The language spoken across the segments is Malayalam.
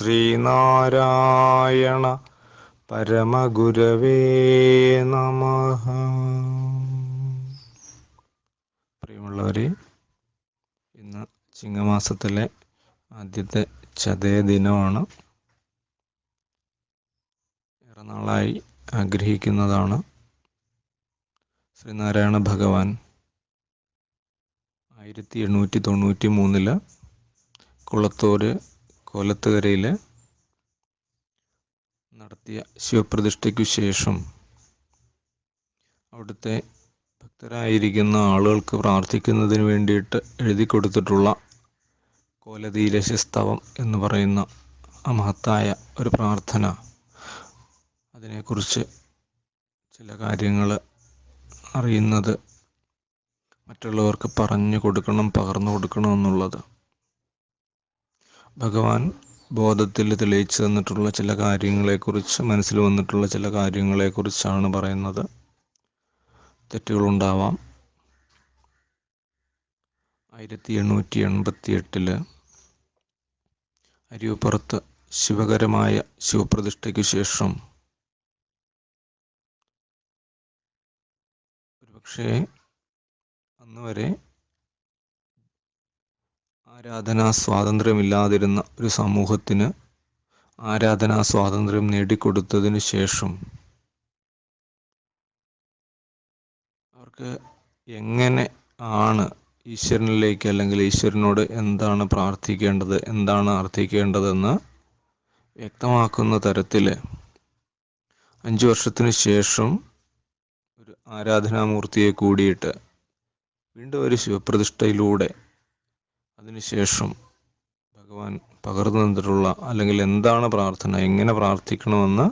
ശ്രീനാരായണ പരമഗുരവേ നമ. പ്രിയമുള്ളവരെ ഇന്ന് ചിങ്ങമാസത്തിലെ ആദ്യത്തെ ചതയ ദിനമാണ്. ഏറെ നാളായി ആഗ്രഹിക്കുന്നതാണ് ശ്രീനാരായണ ഭഗവാൻ. ആയിരത്തി എണ്ണൂറ്റി തൊണ്ണൂറ്റി മൂന്നിൽ കുളത്തൂര് കോലത്തുകരയിൽ നടത്തിയ ശിവപ്രതിഷ്ഠയ്ക്കു ശേഷം അവിടുത്തെ ഭക്തരായിരിക്കുന്ന ആളുകൾക്ക് പ്രാർത്ഥിക്കുന്നതിന് വേണ്ടിയിട്ട് എഴുതി കൊടുത്തിട്ടുള്ള കോലതീരശസ്തവം എന്ന് പറയുന്ന ആ മഹത്തായ ഒരു പ്രാർത്ഥന. അതിനെക്കുറിച്ച് ചില കാര്യങ്ങൾ അറിയുന്നത് മറ്റുള്ളവർക്ക് പറഞ്ഞു കൊടുക്കണം പകർന്നു കൊടുക്കണം എന്നുള്ളത്. ഭഗവാൻ ബോധത്തിൽ തെളിയിച്ചു തന്നിട്ടുള്ള ചില കാര്യങ്ങളെക്കുറിച്ച് മനസ്സിൽ വന്നിട്ടുള്ള ചില കാര്യങ്ങളെക്കുറിച്ചാണ് പറയുന്നത്. തെറ്റുകളുണ്ടാവാം. ആയിരത്തി എണ്ണൂറ്റി എൺപത്തി എട്ടിൽ അരിയപ്പുറത്ത് ശിവകരമായ ശിവപ്രതിഷ്ഠയ്ക്ക് ശേഷം ഒരുപക്ഷേ അന്ന് വരെ ആരാധനാ സ്വാതന്ത്ര്യമില്ലാതിരുന്ന ഒരു സമൂഹത്തിന് ആരാധനാ സ്വാതന്ത്ര്യം നേടിക്കൊടുത്തതിന് ശേഷം അവർക്ക് എങ്ങനെ ആണ് ഈശ്വരനിലേക്ക് അല്ലെങ്കിൽ ഈശ്വരനോട് എന്താണ് പ്രാർത്ഥിക്കേണ്ടത് എന്താണ് അർത്ഥിക്കേണ്ടതെന്ന് വ്യക്തമാക്കുന്ന തരത്തിൽ അഞ്ച് വർഷത്തിന് ശേഷം ഒരു ആരാധനാമൂർത്തിയെ കൂടിയിട്ട് വീണ്ടും ഒരു ശിവപ്രതിഷ്ഠയിലൂടെ അതിനുശേഷം ഭഗവാൻ പകർന്നു തന്നിട്ടുള്ള അല്ലെങ്കിൽ എന്താണ് പ്രാർത്ഥന എങ്ങനെ പ്രാർത്ഥിക്കണമെന്ന്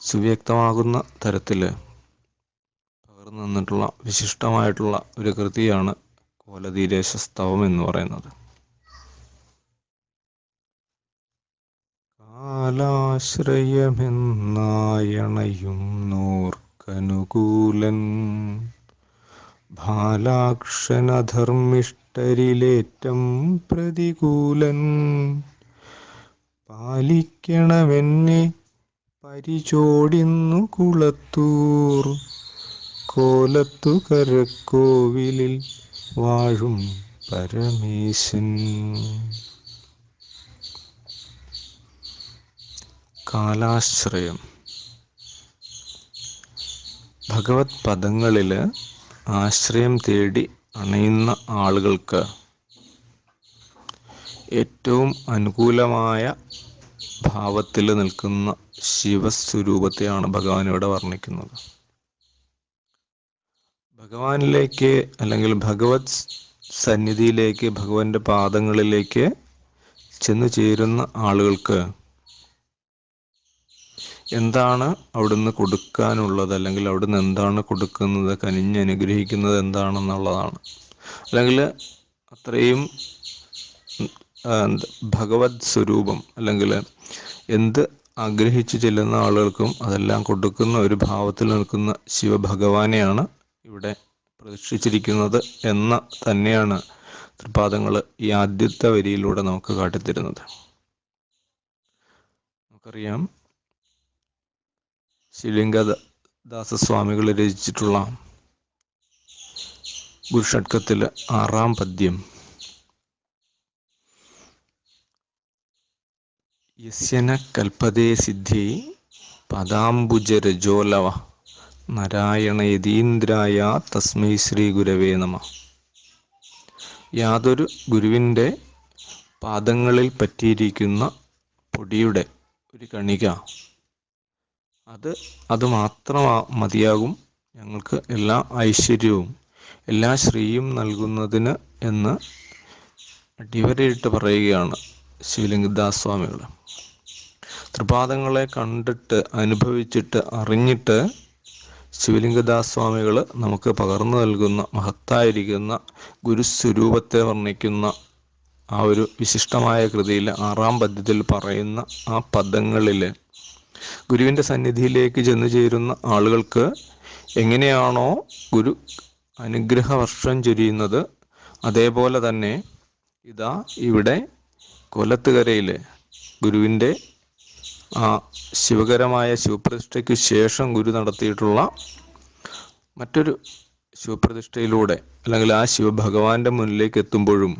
സുവ്യക്തമാകുന്ന തരത്തിൽ പകർന്നു തന്നിട്ടുള്ള വിശിഷ്ടമായിട്ടുള്ള ഒരു കൃതിയാണ് കോലതീരേശസ്തവം എന്ന് പറയുന്നത്. കാലാശ്രയമെന്നായണയും നോർക്കനുകൂലൻ ഭാലാക്ഷണധർമ്മിഷ്ടരിലേറ്റം പ്രതികൂലൻ പാലിക്കണമെന്നെ പരിചോടിന്നു കുളത്തൂർ. കോലത്തു കരക്കോവിലിൽ വാഴും പരമേശൻ. കാലാശ്രയം. ഭഗവത് പദങ്ങളിൽ ആശ്രയം തേടി അണയുന്ന ആളുകൾക്ക് ഏറ്റവും അനുകൂലമായ ഭാവത്തിൽ നിൽക്കുന്ന ശിവസ്വരൂപത്തെയാണ് ഭഗവാൻ ഇവിടെ വർണിക്കുന്നത്. ഭഗവാനിലേക്ക് അല്ലെങ്കിൽ ഭഗവത് സന്നിധിയിലേക്ക് ഭഗവാന്റെ പാദങ്ങളിലേക്ക് ചെന്നു ചേരുന്ന ആളുകൾക്ക് എന്താണ് അവിടുന്ന് കൊടുക്കാനുള്ളത്? അല്ലെങ്കിൽ അവിടുന്ന് എന്താണ് കൊടുക്കുന്നത്? കനിഞ്ഞ് അനുഗ്രഹിക്കുന്നത് എന്താണെന്നുള്ളതാണ്. അല്ലെങ്കിൽ അത്രയും ഭഗവത് സ്വരൂപം അല്ലെങ്കിൽ എന്ത് ആഗ്രഹിച്ചു ചെല്ലുന്ന ആളുകൾക്കും അതെല്ലാം കൊടുക്കുന്ന ഒരു ഭാവത്തിൽ നിൽക്കുന്ന ശിവഭഗവാനെയാണ് ഇവിടെ പ്രതിഷ്ഠിച്ചിരിക്കുന്നത് എന്ന തന്നെയാണ് തൃപാദങ്ങൾ ഈ ആദ്യത്തെ വരിയിലൂടെ നമുക്ക് കാട്ടിത്തരുന്നത്. നമുക്കറിയാം ശ്രീലിംഗദാസസ്വാമികൾ രചിച്ചിട്ടുള്ള ഗുരുഷട്കത്തിൽ ആറാം പദ്യം. യസ്യന കൽപ്പതേ സിദ്ധി പദാംബുജരജോലവ നാരായണ യതീന്ദ്രായ തസ്മൈ ശ്രീ ഗുരവേ നമ. യാതൊരു ഗുരുവിന്റെ പാദങ്ങളിൽ പറ്റിയിരിക്കുന്ന പൊടിയുടെ ഒരു കണിക അത് അത് മാത്രം മതിയാകും ഞങ്ങൾക്ക് എല്ലാ ഐശ്വര്യവും. എല്ലാ ശ്രീയും നൽകുന്നതിന് എന്ന് അടിവരയിട്ട് പറയുകയാണ് ശിവലിംഗദാസ് സ്വാമികൾ തൃപാദങ്ങളെ കണ്ടിട്ട് അനുഭവിച്ചിട്ട് അറിഞ്ഞിട്ട് ശിവലിംഗദാസ് സ്വാമികൾ നമുക്ക് പകർന്നു നൽകുന്ന മഹത്തായിരിക്കുന്ന ഗുരുസ്വരൂപത്തെ വർണിക്കുന്ന ആ ഒരു വിശിഷ്ടമായ കൃതിയിൽ ആറാം പദ്യത്തിൽ പറയുന്ന ആ പദങ്ങളിൽ ഗുരുവിന്റെ സന്നിധിയിലേക്ക് ചെന്നു ചേരുന്ന ആളുകൾക്ക് എങ്ങനെയാണോ ഗുരു അനുഗ്രഹ വർഷം ചൊരിയുന്നത് അതേപോലെ തന്നെ ഇതാ ഇവിടെ കൊലത്തുകരയിൽ ഗുരുവിന്റെ ആ ശിവകരമായ ശിവപ്രതിഷ്ഠയ്ക്ക് ശേഷം ഗുരു നടത്തിയിട്ടുള്ള മറ്റൊരു ശിവപ്രതിഷ്ഠയിലൂടെ അല്ലെങ്കിൽ ആ ശിവഭഗവാന്റെ മുന്നിലേക്ക് എത്തുമ്പോഴും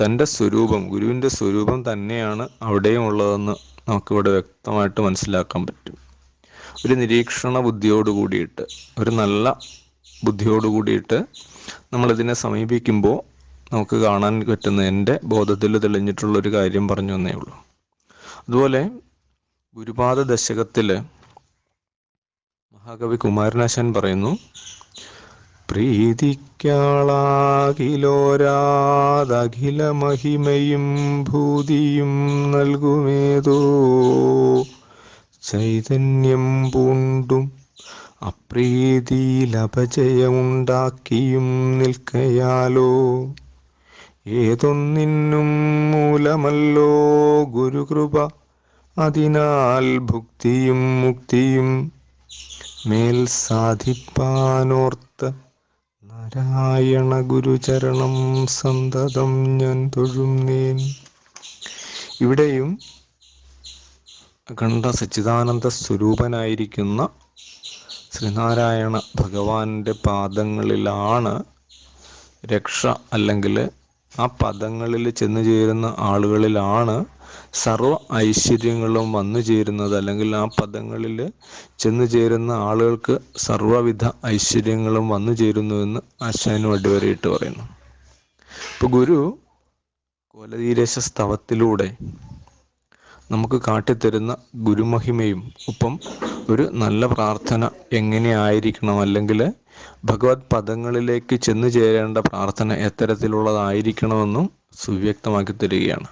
തന്റെ സ്വരൂപം ഗുരുവിന്റെ സ്വരൂപം തന്നെയാണ് അവിടെയും ഉള്ളതെന്ന് നമുക്കിവിടെ വ്യക്തമായിട്ട് മനസ്സിലാക്കാൻ പറ്റും. ഒരു നിരീക്ഷണ ബുദ്ധിയോട് കൂടിയിട്ട് ഒരു നല്ല ബുദ്ധിയോട് കൂടിയിട്ട് നമ്മളിതിനെ സമീപിക്കുമ്പോൾ നമുക്ക് കാണാൻ പറ്റുന്ന എന്റെ ബോധത്തിൽ തെളിഞ്ഞിട്ടുള്ള ഒരു കാര്യം പറഞ്ഞു എന്നേ ഉള്ളൂ. അതുപോലെ ഗുരുപാദ ദശകത്തിൽ മഹാകവി കുമാരനാശാൻ പറയുന്നു പ്രീതിക്കാളാകിലോരാതഖില മഹിമയും ഭൂതിയും നൽകുമേതോ. ചൈതന്യം പൂണ്ടും അപ്രീതിയിലപജയമുണ്ടാക്കിയും നിൽക്കയാലോ. ഏതൊന്നിനും മൂലമല്ലോ ഗുരുകൃപ. അതിനാൽ ഭുക്തിയും മുക്തിയും മേൽ സാധിപ്പാനോർത്ത് നാരായണ ഗുരുചരണം സന്തതം ഞാൻ തൊഴുന്നേൻ. ഇവിടെയും അഖണ്ഡ സച്ചിദാനന്ദ സ്വരൂപനായിരിക്കുന്ന ശ്രീനാരായണ ഭഗവാന്റെ പാദങ്ങളിലാണ് രക്ഷ അല്ലെങ്കിൽ ആ പദങ്ങളിൽ ചെന്നു ചേരുന്ന ആളുകളിലാണ് സർവ ഐശ്വര്യങ്ങളും വന്നു ചേരുന്നത്. അല്ലെങ്കിൽ ആ പദങ്ങളിൽ ചെന്നു ചേരുന്ന ആളുകൾക്ക് സർവവിധ ഐശ്വര്യങ്ങളും വന്നു ചേരുന്നുവെന്ന് ആശാനും അടിവരയിട്ട് പറയുന്നു. ഇപ്പോൾ ഗുരു കോലതീരേശ സ്തവത്തിലൂടെ നമുക്ക് കാട്ടിത്തരുന്ന ഗുരുമഹിമയും ഒപ്പം ഒരു നല്ല പ്രാർത്ഥന എങ്ങനെയായിരിക്കണം? അല്ലെങ്കിൽ ഭഗവത് പദങ്ങളിലേക്ക് ചെന്നു ചേരേണ്ട പ്രാർത്ഥന എത്തരത്തിലുള്ളതായിരിക്കണമെന്നും സുവ്യക്തമാക്കി തരികയാണ്.